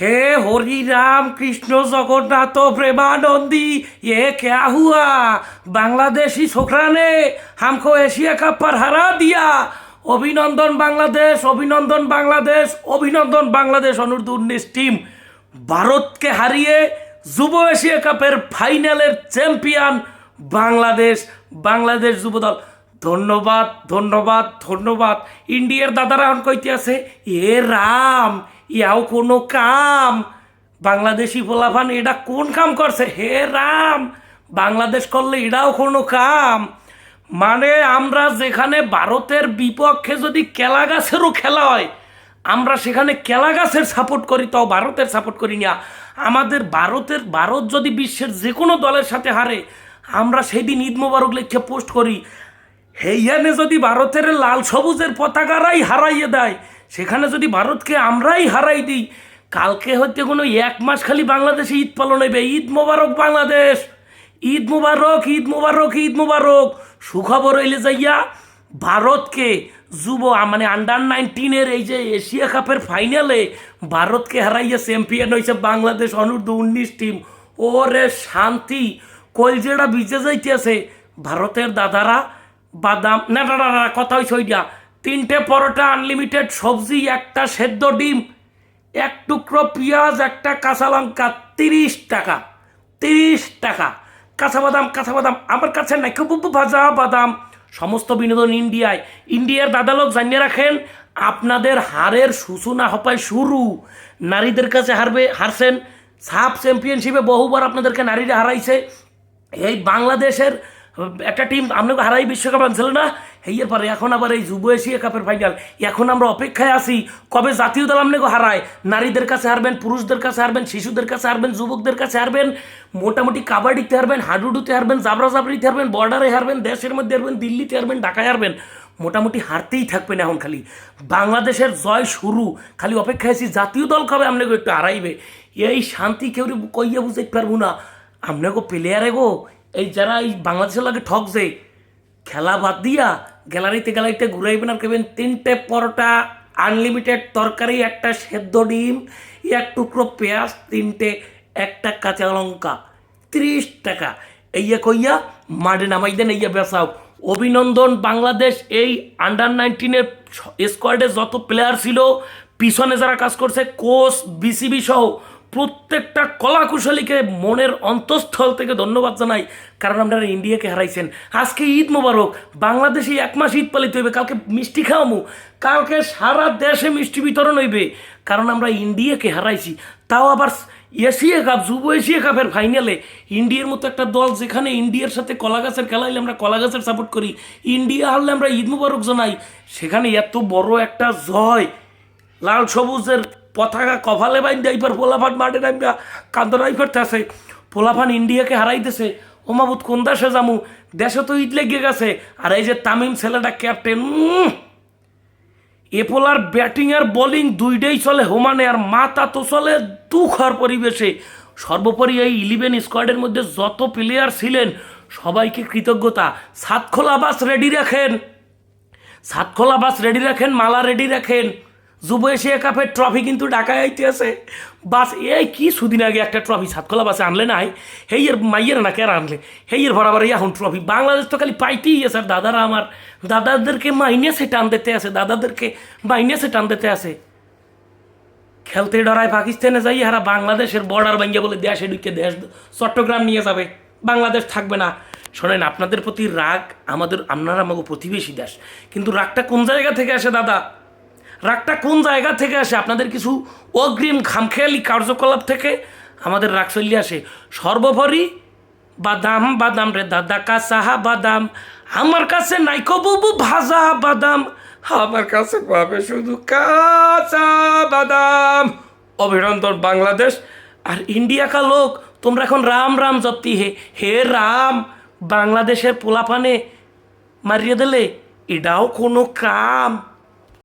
हे हरि राम कृष्ण जगन्नाथ प्रेमानंदी ये क्या हुआ बांग्लादेशी छोकरा ने हमको एशिया कप पर हरा दिया অভিনন্দন বাংলাদেশ অভিনন্দন বাংলাদেশ অভিনন্দন বাংলাদেশ অনূর্ধ্ব উনিশ টিম ভারতকে হারিয়ে যুব এশিয়া কাপের ফাইনালের চ্যাম্পিয়ন বাংলাদেশ বাংলাদেশ যুব দল ধন্যবাদ ধন্যবাদ ধন্যবাদ ইন্ডিয়ার দাদারা এখন কইতে আছে এ রাম ইয়াও কোনো কাম। বাংলাদেশি ফোলাফান এটা কোন কাম করছে? হে রাম, বাংলাদেশ করলে এটাও কোনো কাম। মানে আমরা যেখানে ভারতের বিপক্ষে যদি কেলা গাছেরও খেলা হয়, আমরা সেখানে কেলা গাছের সাপোর্ট করি, তাও ভারতের সাপোর্ট করি না। আমাদের ভারতের, ভারত যদি বিশ্বের যে কোনো দলের সাথে হারে, আমরা সেদিন ঈদ মোবারক লিখে পোস্ট করি। হেইয়ানে যদি ভারতের লাল সবুজের পতাকারাই হারাইয়ে দেয় সেখানে যদি ভারতকে আমরাই হারাই দিই, কালকে হচ্ছে কোনো এক মাস খালি বাংলাদেশে ঈদ পালন হইবে। ঈদ মোবারক বাংলাদেশ! ঈদ মুবারক ঈদ মুবারক ঈদ মুবারক! সুখবর হইলে যাইয়া ভারতকে যুব মানে আন্ডার নাইনটিনের এই যে এশিয়া কাপের ফাইনালে ভারতকে হারাইয়া চ্যাম্পিয়ন হয়েছে বাংলাদেশ অনূর্ধ্ব উনিশ টিম ওরে শান্তি! কলজেটা বিজে যাইতেছে। ভারতের দাদারা বাদাম না কথা হয়েছে ওইটা তিনটে পরোটা আনলিমিটেড সবজি, একটা সেদ্ধ ডিম, এক টুকরো পেঁয়াজ, একটা কাঁচা লঙ্কা, তিরিশ টাকা তিরিশ টাকা। কাঁচা বাদাম কাঁচা বাদাম আমার কাছে নাই। খুব ভাজা বাদাম। সমস্ত বিনোদন ইন্ডিয়ায়। ইন্ডিয়ার দাদালোক জানিয়ে রাখেন, আপনাদের হারের সূচনা হপায় শুরু। নারীদের কাছে হারবে, হারছেন। সাব চ্যাম্পিয়নশিপে বহুবার আপনাদেরকে নারীরা হারাইছে। এই বাংলাদেশের একটা টিম আপনাকে হারাই বিশ্বকাপ আনছিল না? হেয়ের পরে এখন আবার এই যুব এশিয়া কাপের ফাইনাল এখন আমরা অপেক্ষায় আছি, কবে জাতীয় দল আপনাকে হারায়? নারীদের কাছে হারবেন, পুরুষদের কাছে হারবেন, শিশুদের কাছে হারবেন, যুবকদের কাছে হারবেন, মোটামুটি কাবাডিতে হারবেন, হাডুডুতে হারবেন জাবরা জাবরিতে হারবেন, বর্ডারে হারবেন, দেশের মধ্যে হারবেন, দিল্লিতে হারবেন, ঢাকায় হারবেন, মোটামুটি হারতেই থাকবেন এখন খালি। বাংলাদেশের জয় শুরু, খালি অপেক্ষায় আছি, জাতীয় দল কবে আপনাকে একটু হারাইবে? এই শান্তি কেউ কইয়া বুঝতে পারব না। আপনাকে প্লেয়ারে গো এই যারা এই বাংলাদেশের লাগে ঠকছে খেলা বাদ দিয়া গ্যালারিতে গ্যালারিতে ঘুরাইবেন আর কেবেন তিনটে পরোটা আনলিমিটেড তরকারি, একটা সেদ্ধ ডিম, এক টুকরো পেঁয়াজ, তিনটে, একটা কাঁচা লঙ্কা, ত্রিশ টাকা। এইয়া কইয়া মাঠে নামাই দেন, এইয়া বেসাও অভিনন্দন বাংলাদেশ, এই আন্ডার নাইনটিনের স্কোয়াডে যত প্লেয়ার ছিল, পিছনে যারা কাজ করছে কোচ বিসিবি সহ প্রত্যেকটা কলাকুশলীকে মনের অন্তঃস্থল থেকে ধন্যবাদ জানাই, কারণ আপনারা ইন্ডিয়াকে হারাইছেন। আজকে ঈদ মোবারক, বাংলাদেশে এক মাস ঈদ পালিত হইবে, কালকে মিষ্টি খাওয়ামু, কালকে সারা দেশে মিষ্টি বিতরণ হইবে, কারণ আমরা ইন্ডিয়াকে হারাইছি। তাও আবার এশিয়া কাপ, যুব এশিয়া কাপের ফাইনালে ইন্ডিয়ার মতো একটা দল যেখানে ইন্ডিয়ার সাথে কলা গাছের খেলা হইলে আমরা কলা গাছের সাপোর্ট করি, ইন্ডিয়া হারলে আমরা ঈদ মুবারক জানাই। সেখানে এত বড় একটা জয়, লাল সবুজের পতাকা কভালে বাইন এইবার পোলাফান মাঠে নাইবা কান্দনাই করতেছে পোলাফান ইন্ডিয়াকে হারাইতেছে ওমাবুত, কোন দেশে যামু? দেশে তো ঈদ লেগে গেছে। আর এই যে তামিম ছেলেটা ক্যাপ্টেন এপোলার ব্যাটিং আর বোলিং দুইটাই চলে হোমানে, আর মাথা তো চলে দুঃখর পরিবেশে। সর্বোপরি এই ইলেভেন স্কোয়াডের মধ্যে যত প্লেয়ার ছিলেন, সবাইকে কৃতজ্ঞতা। সাতখোলা বাস রেডি রাখেন। সাতখোলা বাস রেডি রাখেন, মালা রেডি রাখেন। যুব এশিয়া কাপের ট্রফি কিন্তু ঢাকায় আইতে আছে। বাস, এই কি সুদিন আগে একটা ট্রফি সাতখোলা বাসে আনলে নাই? হেইয়ের মাইয়ের না কেরা আনলে? হেইয়ের বরাবর এখন ট্রফি বাংলাদেশ তো খালি পাইতেই আছে আর দাদারা আমার। দাদাদেরকে মাইনেসে টান দিতে আছে, দাদাদেরকে মাইনেসে টান দিতে আছে। খেলতে ডরায় পাকিস্তানে যাই হারা বাংলাদেশের বর্ডার ভাঙ্গিয়া বলে দেশে ঢুকে দেশ চট্টগ্রাম নিয়ে যাবে। বাংলাদেশ থাকবে না। শোনেন, আপনাদের প্রতি রাগ আমাদের, আপনারা আমাকে প্রতিবেশী দেশ। কিন্তু রাগটা কোন জায়গা থেকে আসে, দাদা? রাগটা কোন জায়গা থেকে আসে? আপনাদের কিছু অগ্রিম খামখেয়ালি কার্যকলাপ থেকে আমাদের রাগ চলিয়ে আসে। সর্বোপরি বাদাম বাদাম রে দাদা কাঁচা বাদাম, আমার কাছে নাইকো বুবু ভাজা বাদাম। আমার কাছে পাবে শুধু কাঁচা বাদাম। অভিনন্দন বাংলাদেশ। আর ইন্ডিয়া কা লোক, তোমরা এখন রাম রাম জপতি হে। হে রাম, বাংলাদেশের পোলাপানে মারিয়ে দিলে, এটাও কোনো কাম।